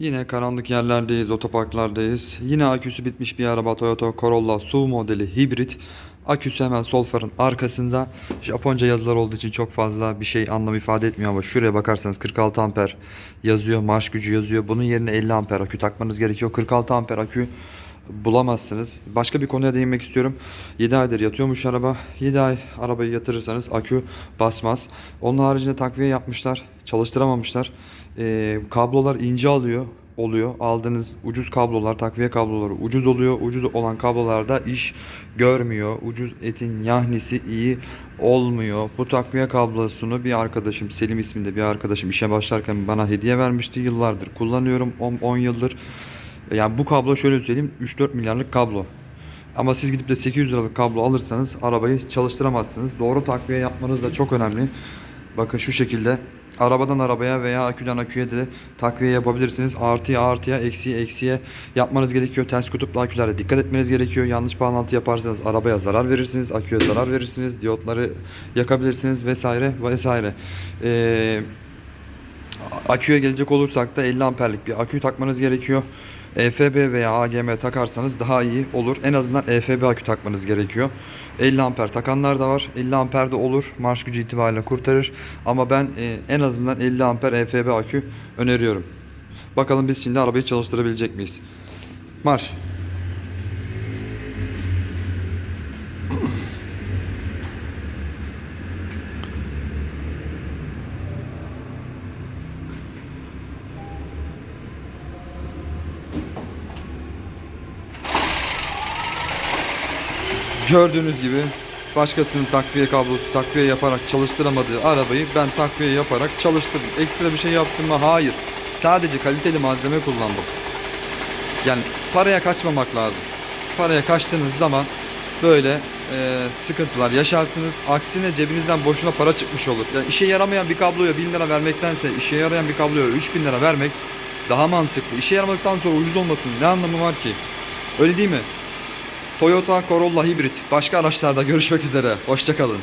Yine karanlık yerlerdeyiz, otoparklardayız. Yine aküsü bitmiş bir araba Toyota Corolla SUV modeli hibrit. Aküsü hemen sol farın arkasında. Japonca yazılar olduğu için çok fazla bir şey anlam ifade etmiyor ama şuraya bakarsanız 46 amper yazıyor, marş gücü yazıyor. Bunun yerine 50 amper akü takmanız gerekiyor. 46 amper akü bulamazsınız. Başka bir konuya değinmek istiyorum. 7 aydır yatıyormuş araba. 7 ay arabayı yatırırsanız akü basmaz. Onun haricinde takviye yapmışlar. Çalıştıramamışlar. Ee, kablolar ince alıyor oluyor. Aldığınız ucuz kablolar, takviye kabloları ucuz oluyor. Ucuz olan kablolarda iş görmüyor. Ucuz etin yahnisi iyi olmuyor. Bu takviye kablosunu bir arkadaşım, Selim isminde bir arkadaşım işe başlarken bana hediye vermişti. Yıllardır kullanıyorum. 10 yıldır. Yani bu kablo şöyle söyleyeyim 3-4 milyarlık kablo. Ama siz gidip de 800 liralık kablo alırsanız arabayı çalıştıramazsınız. Doğru takviye yapmanız da çok önemli. Bakın şu şekilde arabadan arabaya veya aküden aküye de takviye yapabilirsiniz. Artıya artıya eksiye eksiye yapmanız gerekiyor. Ters kutuplu akülere dikkat etmeniz gerekiyor. Yanlış bağlantı yaparsanız arabaya zarar verirsiniz. Aküye zarar verirsiniz. Diyotları yakabilirsiniz vesaire vesaire. Eee Aküye gelecek olursak da 50 amperlik bir akü takmanız gerekiyor. EFB veya AGM takarsanız daha iyi olur. En azından EFB akü takmanız gerekiyor. 50 amper takanlar da var. 50 amper de olur. Marş gücü itibariyle kurtarır. Ama ben e, en azından 50 amper EFB akü öneriyorum. Bakalım biz şimdi arabayı çalıştırabilecek miyiz? Marş. Gördüğünüz gibi başkasının takviye kablosu takviye yaparak çalıştıramadığı arabayı ben takviye yaparak çalıştırdım. Ekstra bir şey yaptım mı? Hayır. Sadece kaliteli malzeme kullandım. Yani paraya kaçmamak lazım. Paraya kaçtığınız zaman böyle e, sıkıntılar yaşarsınız. Aksine cebinizden boşuna para çıkmış olur. Yani işe yaramayan bir kabloya 1000 lira vermektense işe yarayan bir kabloya 3000 lira vermek daha mantıklı. İşe yaramadıktan sonra ucuz olmasının ne anlamı var ki? Öyle değil mi? Toyota Corolla Hibrit. Başka araçlarda görüşmek üzere. Hoşçakalın.